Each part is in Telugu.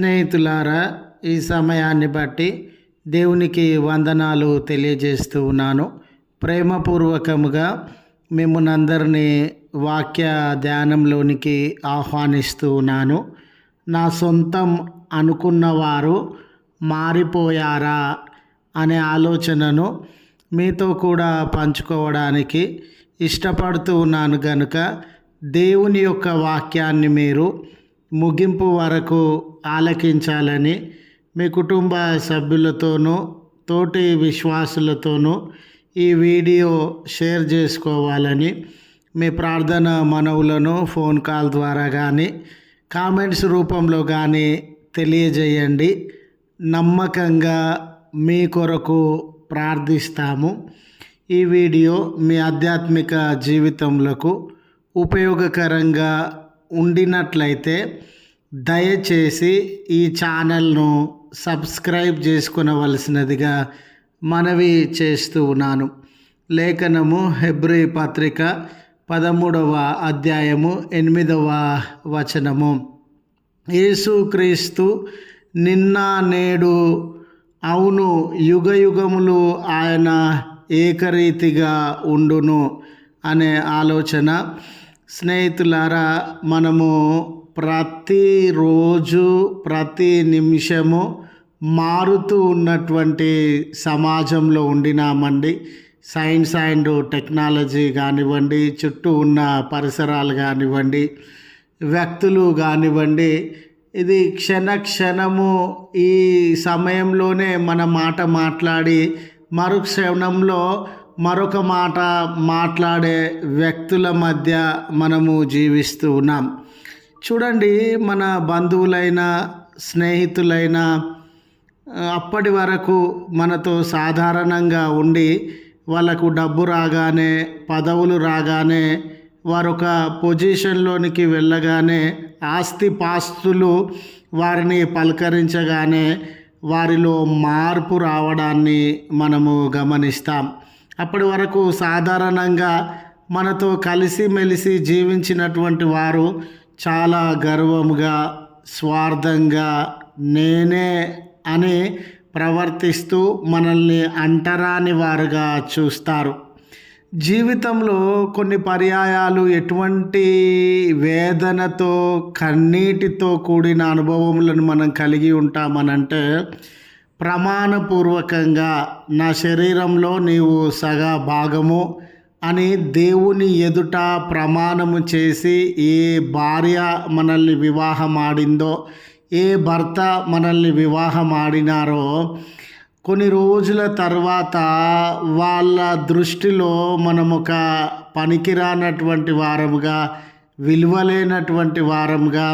స్నేహితులారా ఈ సమయాన్ని బట్టి దేవునికి వందనాలు తెలియజేస్తూ ఉన్నాను. ప్రేమపూర్వకముగా మిమ్మల్నందరినీ వాక్య ధ్యానంలోనికి ఆహ్వానిస్తూ ఉన్నాను. నా సొంతం అనుకున్నవారు మారిపోయారా అనే ఆలోచనను మీతో కూడా పంచుకోవడానికి ఇష్టపడుతూ ఉన్నాను కనుక దేవుని యొక్క వాక్యాన్ని మీరు ముగింపు వరకు ఆలకించాలని మీ కుటుంబ సభ్యులతోనూ తోటి విశ్వాసులతోనూ ఈ వీడియో షేర్ చేసుకోవాలని మీ ప్రార్థన మనవులను ఫోన్ కాల్ ద్వారా కానీ కామెంట్స్ రూపంలో కానీ తెలియజేయండి. నమ్మకంగా మీ కొరకు ప్రార్థిస్తాము. ఈ వీడియో మీ ఆధ్యాత్మిక జీవితంలో ఉపయోగకరంగా ఉండినట్లయితే దయచేసి ఈ ఛానల్ను సబ్స్క్రైబ్ చేసుకునవలసినదిగా మనవి చేస్తూ ఉన్నాను. లేఖనము హెబ్రి పత్రిక పదమూడవ అధ్యాయము ఎనిమిదవ వచనము. యేసుక్రీస్తు నిన్న నేడు అవును యుగ యుగములు ఆయన ఏకరీతిగా ఉండును అనే ఆలోచన స్నేహితులారా మనము ప్రతిరోజు ప్రతి నిమిషము మారుతూ ఉన్నటువంటి సమాజంలో ఉండినామండి. సైన్స్ అండ్ టెక్నాలజీ కానివ్వండి చుట్టూ ఉన్న పరిసరాలు కానివ్వండి వ్యక్తులు కానివ్వండి ఇది క్షణ క్షణము ఈ సమయంలోనే మన మాట మాట్లాడి మరు క్షణంలో మరొక మాట మాట్లాడే వ్యక్తుల మధ్య మనము జీవిస్తూ ఉన్నాం. చూడండి మన బంధువులైన స్నేహితులైన అప్పటి వరకు మనతో సాధారణంగా ఉండి వాళ్ళకు డబ్బు రాగానే పదవులు రాగానే వారొక పొజిషన్లోనికి వెళ్ళగానే ఆస్తి పాస్తులు వారిని పలకరించగానే వారిలో మార్పు రావడాన్ని మనము గమనిస్తాం. అప్పటి వరకు సాధారణంగా మనతో కలిసిమెలిసి జీవించినటువంటి వారు చాలా గర్వముగా స్వార్థంగా నేనే అని ప్రవర్తిస్తూ మనల్ని అంటరాని వారుగా చూస్తారు. జీవితంలో కొన్ని పర్యాయాలు ఎటువంటి వేదనతో కన్నీటితో కూడిన అనుభవములను మనం కలిగి ఉంటామనంటే ప్రమాణపూర్వకంగా నా శరీరంలో నీవు సగ భాగము అని దేవుని ఎదుట ప్రమాణము చేసి ఏ భార్య మనల్ని వివాహమాడిందో ఏ భర్త మనల్ని వివాహం ఆడినారో కొన్ని రోజుల తర్వాత వాళ్ళ దృష్టిలో మనం ఒక పనికిరానటువంటి వారముగా విలువలేనటువంటి వారముగా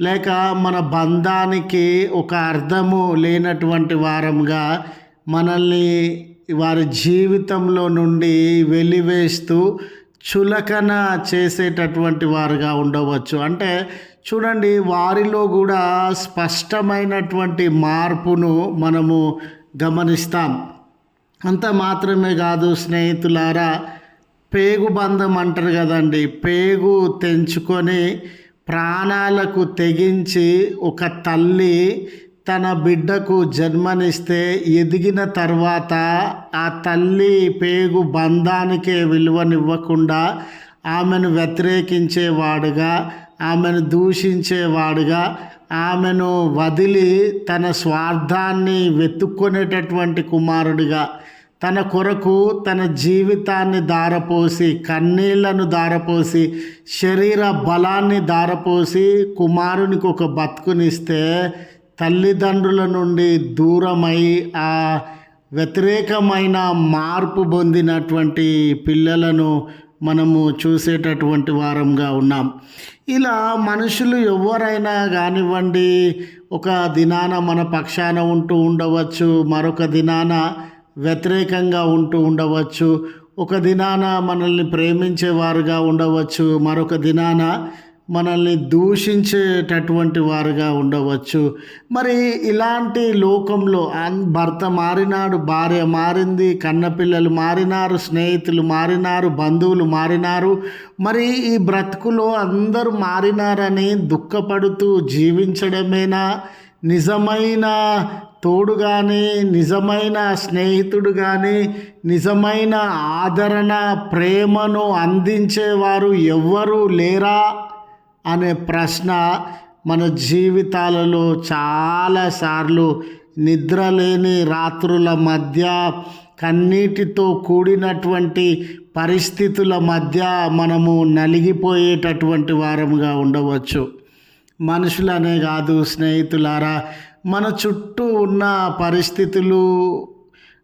లేక మన బంధానికి ఒక అర్థము లేనటువంటి వారంగా మనల్ని వారి జీవితంలో నుండి వెలివేస్తూ చులకన చేసేటటువంటి వారుగా ఉండవచ్చు. అంటే చూడండి వారిలో కూడా స్పష్టమైనటువంటి మార్పును మనము గమనిస్తాం. అంత మాత్రమే కాదు స్నేహితులారా పేగు బంధం అంటారు కదండి పేగు తెంచుకొని ప్రాణాలకు తెగించి ఒక తల్లి తన బిడ్డకు జన్మనిస్తే ఎదిగిన తర్వాత ఆ తల్లి పేగు బంధానికే విలువనివ్వకుండా ఆమెను వ్యతిరేకించేవాడుగా ఆమెను దూషించేవాడుగా ఆమెను వదిలి తన స్వార్థాన్ని వెతుక్కునేటటువంటి కుమారుడిగా తన కొరకు తన జీవితాన్ని దారపోసి కన్నీళ్ళను దారపోసి శరీర బలాన్ని దారపోసి కుమారునికి ఒక బతుకునిస్తే తల్లిదండ్రుల నుండి దూరమై ఆ వ్యతిరేకమైన మార్పు పొందినటువంటి పిల్లలను మనము చూసేటటువంటి వారంగా ఉన్నాం. ఇలా మనుషులు ఎవరైనా కానివ్వండి ఒక దినాన మన పక్షాన ఉంటూ ఉండవచ్చు మరొక దినాన వ్యతిరేకంగా ఉంటూ ఉండవచ్చు. ఒక దినాన మనల్ని ప్రేమించేవారుగా ఉండవచ్చు. మరొక దినాన మనల్ని దూషించేటటువంటి వారుగా ఉండవచ్చు. మరి ఇలాంటి లోకంలో భర్త మారినాడు భార్య మారింది కన్నపిల్లలు మారినారు స్నేహితులు మారినారు బంధువులు మారినారు. మరి ఈ బ్రతుకులో అందరూ మారినారని దుఃఖపడుతూ జీవించడమేనా? నిజమైన తోడు కానీ నిజమైన స్నేహితుడు కానీ నిజమైన ఆదరణ ప్రేమను అందించేవారు ఎవ్వరూ లేరా? అనే ప్రశ్న మన జీవితాలలో చాలాసార్లు నిద్రలేని రాత్రుల మధ్య కన్నీటితో కూడినటువంటి పరిస్థితుల మధ్య మనము నలిగిపోయేటటువంటి వారముగా ఉండవచ్చు. మనుషులనే కాదు స్నేహితులారా మన చుట్టూ ఉన్న పరిస్థితులు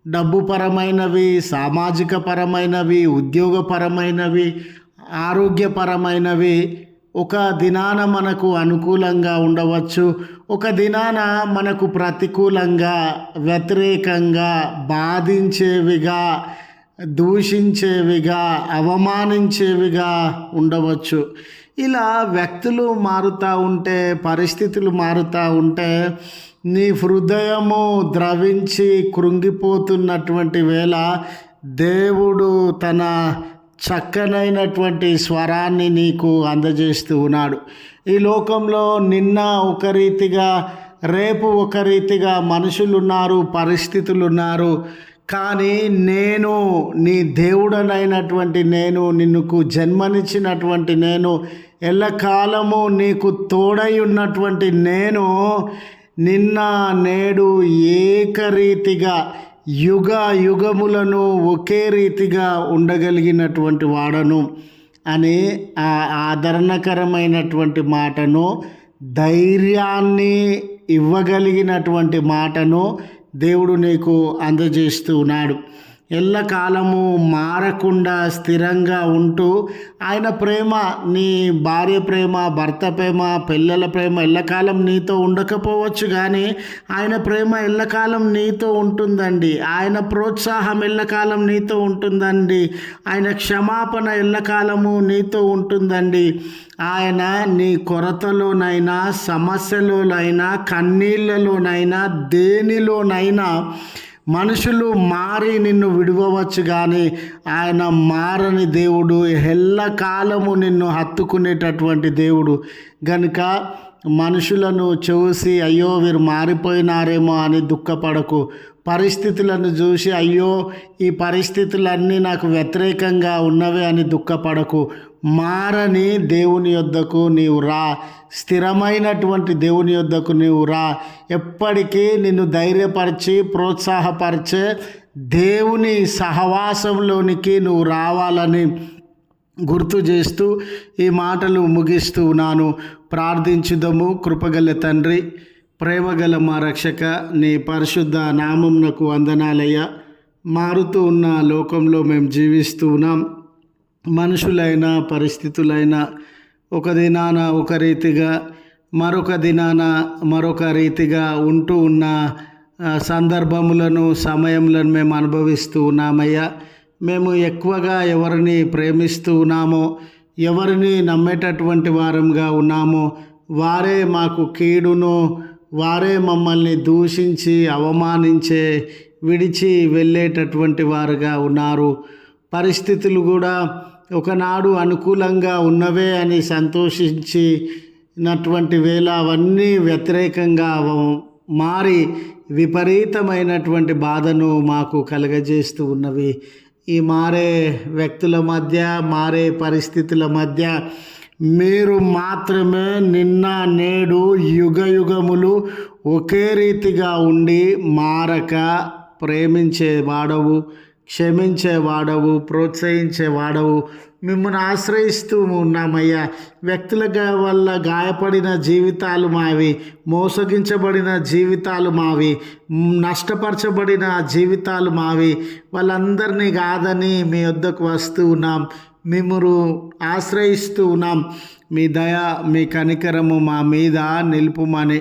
డబ్బు పరమైనవి సామాజిక పరమైనవి ఉద్యోగపరమైనవి ఆరోగ్యపరమైనవి. ఒక దినాన మనకు అనుకూలంగా ఉండవచ్చు. ఒక దినాన మనకు ప్రతికూలంగా వ్యతిరేకంగా బాధించేవిగా దూషించేవిగా అవమానించేవిగా ఉండవచ్చు. ఇలా వ్యక్తులు మారుతూ ఉంటే పరిస్థితులు మారుతూ ఉంటే నీ హృదయము ద్రవించి కృంగిపోతున్నటువంటి వేళ దేవుడు తన చక్కనైనటువంటి స్వరాన్ని నీకు అందజేస్తూ ఉన్నాడు. ఈ లోకంలో నిన్న ఒక రీతిగా రేపు ఒక రీతిగా మనుషులు ఉన్నారు పరిస్థితులు ఉన్నారు కానీ నేను నీ దేవుడనైనటువంటి నేను నిన్నుకు జన్మనిచ్చినటువంటి నేను ఎల్లకాలము నీకు తోడై ఉన్నటువంటి నేను నిన్న నేడు ఏకరీతిగా యుగ యుగములను ఒకే రీతిగా ఉండగలిగినటువంటి వాడను అని ఆ ఆదరణకరమైనటువంటి మాటను ధైర్యాన్ని ఇవ్వగలిగినటువంటి మాటను దేవుడు నీకు అందజేస్తూ ఉన్నాడు. ఎల్లకాలము మారకుండా స్థిరంగా ఉంటూ ఆయన ప్రేమ నీ భార్య ప్రేమ భర్త ప్రేమ పిల్లల ప్రేమ ఎల్లకాలం నీతో ఉండకపోవచ్చు కానీ ఆయన ప్రేమ ఎల్లకాలం నీతో ఉంటుందండి. ఆయన ప్రోత్సాహం ఎల్లకాలం నీతో ఉంటుందండి. ఆయన క్షమాపణ ఎల్లకాలము నీతో ఉంటుందండి. ఆయన నీ కొరతలోనైనా సమస్యలోనైనా కన్నీళ్ళలోనైనా దేనిలోనైనా మనుషులు మారి నిన్ను విడవచ్చు కానీ ఆయన మారని దేవుడు ఎల్లకాలము నిన్ను హత్తుకునేటటువంటి దేవుడు. గనుక మనుషులను చూసి అయ్యో వీరు మారిపోయినారేమో అని దుఃఖపడకు. పరిస్థితులను చూసి అయ్యో ఈ పరిస్థితులన్నీ నాకు వ్యతిరేకంగా ఉన్నవి అని దుఃఖపడకు. మారని దేవుని యొద్దకు నీవు రా. స్థిరమైనటువంటి దేవుని యొద్దకు నీవు రా. ఎప్పటికీ నిన్ను ధైర్యపరిచి ప్రోత్సాహపరిచే దేవుని సహవాసంలోనికి నువ్వు రావాలని గుర్తు చేస్తూ ఈ మాటలు ముగిస్తూ నాను ప్రార్థించుదము. కృపగల తండ్రి ప్రేమగల మా రక్షక నీ పరిశుద్ధ నామంనకు వందనాలయ్య. మారుతూ ఉన్న లోకంలో మేము జీవిస్తూ ఉన్నాం. మనుషులైన పరిస్థితులైన ఒక దినాన ఒక రీతిగా మరొక దినాన మరొక రీతిగా ఉంటూ ఉన్న సందర్భములను సమయములను మేము అనుభవిస్తూ ఉన్నామయ్యా. మేము ఎక్కువగా ఎవరిని ప్రేమిస్తూ ఉన్నామో ఎవరిని నమ్మేటటువంటి వారంగా ఉన్నామో వారే మాకు కీడును వారే మమ్మల్ని దూషించి అవమానించే విడిచి వెళ్ళేటటువంటి వారుగా ఉన్నారు. పరిస్థితులు కూడా ఒకనాడు అనుకూలంగా ఉన్నవే అని సంతోషించినటువంటి వేళ అవన్నీ వ్యతిరేకంగా మారి విపరీతమైనటువంటి బాధను మాకు కలగజేస్తూ ఉన్నవి. ఈ మారే వ్యక్తుల మధ్య మారే పరిస్థితుల మధ్య మీరు మాత్రమే నిన్న నేడు యుగ యుగములు ఒకే రీతిగా ఉండి మారక ప్రేమించే వాడవు. క్షమించేవాడవు ప్రోత్సహించేవాడవు. మిమ్మల్ని ఆశ్రయిస్తూ ఉన్నామయ్యా. వ్యక్తుల వల్ల గాయపడిన జీవితాలు మావి మోసగించబడిన జీవితాలు మావి నష్టపరచబడిన జీవితాలు మావి. వాళ్ళందరినీ కాదని మీ వద్దకు వస్తూ ఉన్నాం. మిమ్మరు ఆశ్రయిస్తూ ఉన్నాం. మీ దయ మీ కనికరము మా మీద నిలుపుమని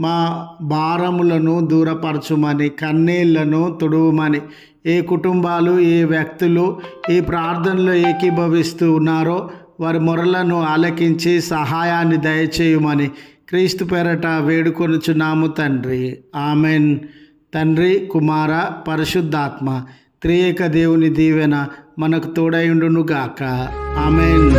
మా భారములను దూరపరచుమని కన్నీళ్ళను తుడువుమని ఏ కుటుంబాలు ఏ వ్యక్తులు ఈ ప్రార్థనలో ఏకీభవిస్తూ ఉన్నారో వారి మొరలను ఆలకించి సహాయాన్ని దయచేయమని క్రీస్తు పేరట వేడుకొనుచున్నాము తండ్రి. ఆమెన్. తండ్రి కుమార పరిశుద్ధాత్మ త్రియేక దేవుని దీవెన మనకు తోడైండును గాక ఆమెన్.